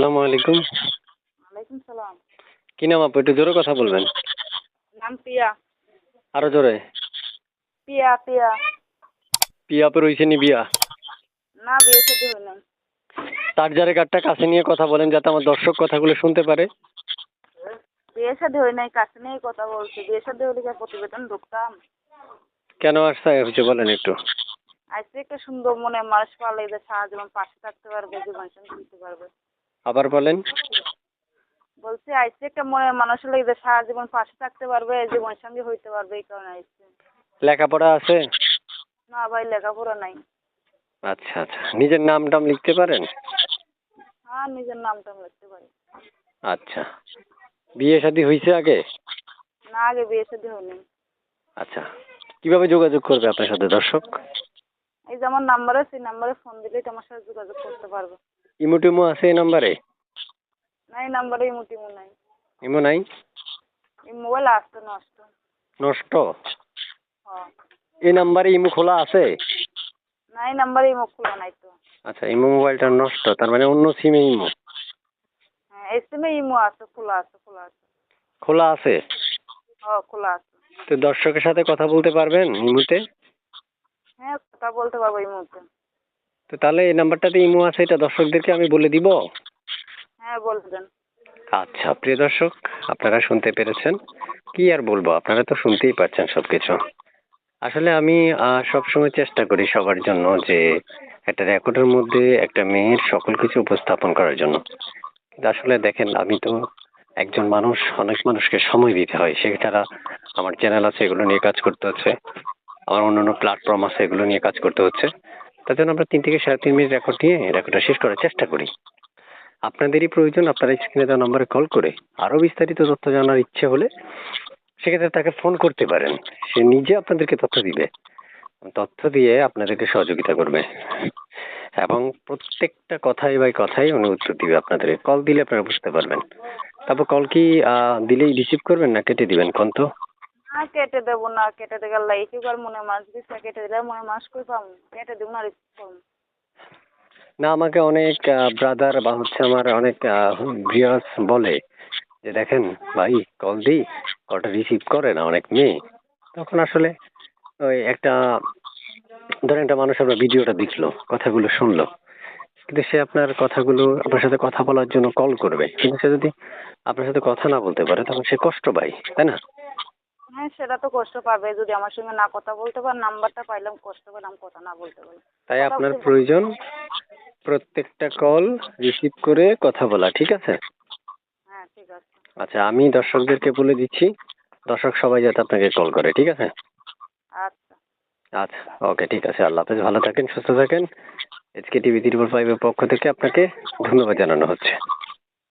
আসসালামু আলাইকুম। ওয়ালাইকুম সালাম। কি নাম আপু? একটু জোরে কথা বলবেন। নাম পিয়া আরও জোরে। পিয়া পিয়া পিয়া আপু রয়েছে নি বিয়া না বিয়ে সাথে নাই। চার্জারের কার্ডটা কাছে নিয়ে কথা বলেন যাতে আমার দর্শক কথাগুলো শুনতে পারে। বিয়ে সাথে হয় নাই কাছে নিয়ে কথা বলছি। বিয়ে সাথে হলে কি প্রতিবেদন ঢুকতাম? কেন আসতে হয়েছে বলেন একটু। আজকে একটা সুন্দর মনে মানুষ পালে যে সারা জীবন পাশে থাকতে পারবে জীবন সঙ্গে দিতে পারবে। আবার বলেন। বলছি আজকে একটা মনে মানুষ হলে যে সারা জীবন পাশে থাকতে পারবে জীবন সঙ্গে হইতে পারবে এই কারণে আসছে লেখাপড়া আছে? না ভাই লেখাপড়া নাই। আচ্ছা আচ্ছা। নিজের নাম টাম লিখতে পারেন? হ্যাঁ নিজের নামটা আমি লিখতে পারি। আচ্ছা। বিয়ে শাদী হয়েছে আগে? না আগে বিয়ে সাথে হয়নি। আচ্ছা। কীভাবে যোগাযোগ করবে আপনার সাথে দর্শক? এই যে আমার নাম্বার আছে নাম্বারে ফোন দিলেই তোমার সাথে যোগাযোগ করতে পারবে। ইমো টিমো আছে এই নাম্বারে? না এই নাম্বারে ইমো টিমো নাই। ইমো নাই? এই মোবাইল আসতো নষ্ট। নষ্ট? হ্যাঁ। এই নাম্বারে ইমো খোলা আছে? না এই নাম্বারে ইমো খোলা নাই তো। আচ্ছা ইমো মোবাইলটা নষ্ট তার মানে অন্য সিমে ইমো? হ্যাঁ এই সিমে ইমো আছে খোলা আছে খোলা আছে। খোলা আছে? হ্যাঁ খোলা আছে। তো দর্শকের সাথে কথা বলতে পারবেন ইমোতে? হ্যাঁ কথা বলতে পারব এই মুহূর্তে। তো তাহলে এই নাম্বারটাতে ইমো আছে এটা দর্শকদেরকে আমি বলে দিব? হ্যাঁ বলবেন আচ্ছা প্রিয় দর্শক আপনারা শুনতে পেরেছেন। কি আর বলব আপনারা তো শুনতেই পাচ্ছেন সব কিছু আসলে আমি সবসময় চেষ্টা করি সবার জন্য যে একটা রেকর্ডের মধ্যে একটা মেয়ের সকল কিছু উপস্থাপন করার জন্য। আসলে দেখেন আমি তো একজন মানুষ অনেক মানুষকে সময় দিতে হয়। সেছাড়া আমার চ্যানেল আছে এগুলো নিয়ে কাজ করতে হচ্ছে। আমার অন্যান্য প্ল্যাটফর্ম আছে এগুলো নিয়ে কাজ করতে হচ্ছে। তার জন্য আমরা তিন থেকে সাড়ে তিন মিনিট রেকর্ড নিয়ে রেকর্ডটা শেষ করার চেষ্টা করি। আপনাদেরই প্রয়োজন, আপনারা স্ক্রিনে দেওয়া নম্বরে কল করে আরও বিস্তারিত তথ্য জানার ইচ্ছে হলে সেক্ষেত্রে তাকে ফোন করতে পারেন। সে নিজে আপনাদেরকে তথ্য দিবে। তথ্য দিয়ে আপনাদেরকে সহযোগিতা করবে। এবং প্রত্যেকটা কথাই বাই কথাই উনি উত্তর দিবে আপনাদের। কল দিলে আপনারা বুঝতে পারবেন। তারপর কল কি দিলেই রিসিভ করবেন না কেটে দিবেন? কোন তো? না কেটে দেবো না, কেটে দিয়ে গেলে কি করে মনে মাছ দিচ্ছে কেটে দিলে মনে মাছ করে পাম? কেটে দেবো না করব না, আমাকে অনেক ব্রাদার বা হচ্ছে আমার অনেক ভিউয়ার্স বলে যে দেখেন ভাই কল দিই কলটা রিসিভ করে না অনেক মেয়ে। তখন আসলে ওই একটা, ধরেন একটা মানুষ আপনার ভিডিওটা দেখল, কথাগুলো শুনলো। কিন্তু সে আপনার কথাগুলো, আপনার সাথে কথা বলার জন্য কল করবে। কিন্তু সে যদি আপনার সাথে কথা না বলতে পারে, তখন সে কষ্ট পায়, তাই না? হ্যাঁ সেটা তো কষ্ট পাবে। যদি আমার সঙ্গে না কথা বলতে পার নাম্বারটা পাইলাম কষ্ট পেলাম কথা না বলতে পারলাম তাই আপনার প্রয়োজন প্রত্যেকটা কল রিসিভ করে কথা বলা ঠিক আছে? হ্যাঁ ঠিক আছে। আচ্ছা আমি দর্শকদেরকে বলে দিচ্ছি দর্শক সবাই যাতে আপনাকে কল করে ঠিক আছে? আচ্ছা। আচ্ছা ওকে ঠিক আছে আল্লাহ হাফেজ ভালো থাকেন সুস্থ থাকেন। এচকে টিভি ত্রিপুর ফাইভের পক্ষ থেকে আপনাকে ধন্যবাদ জানানো হচ্ছে।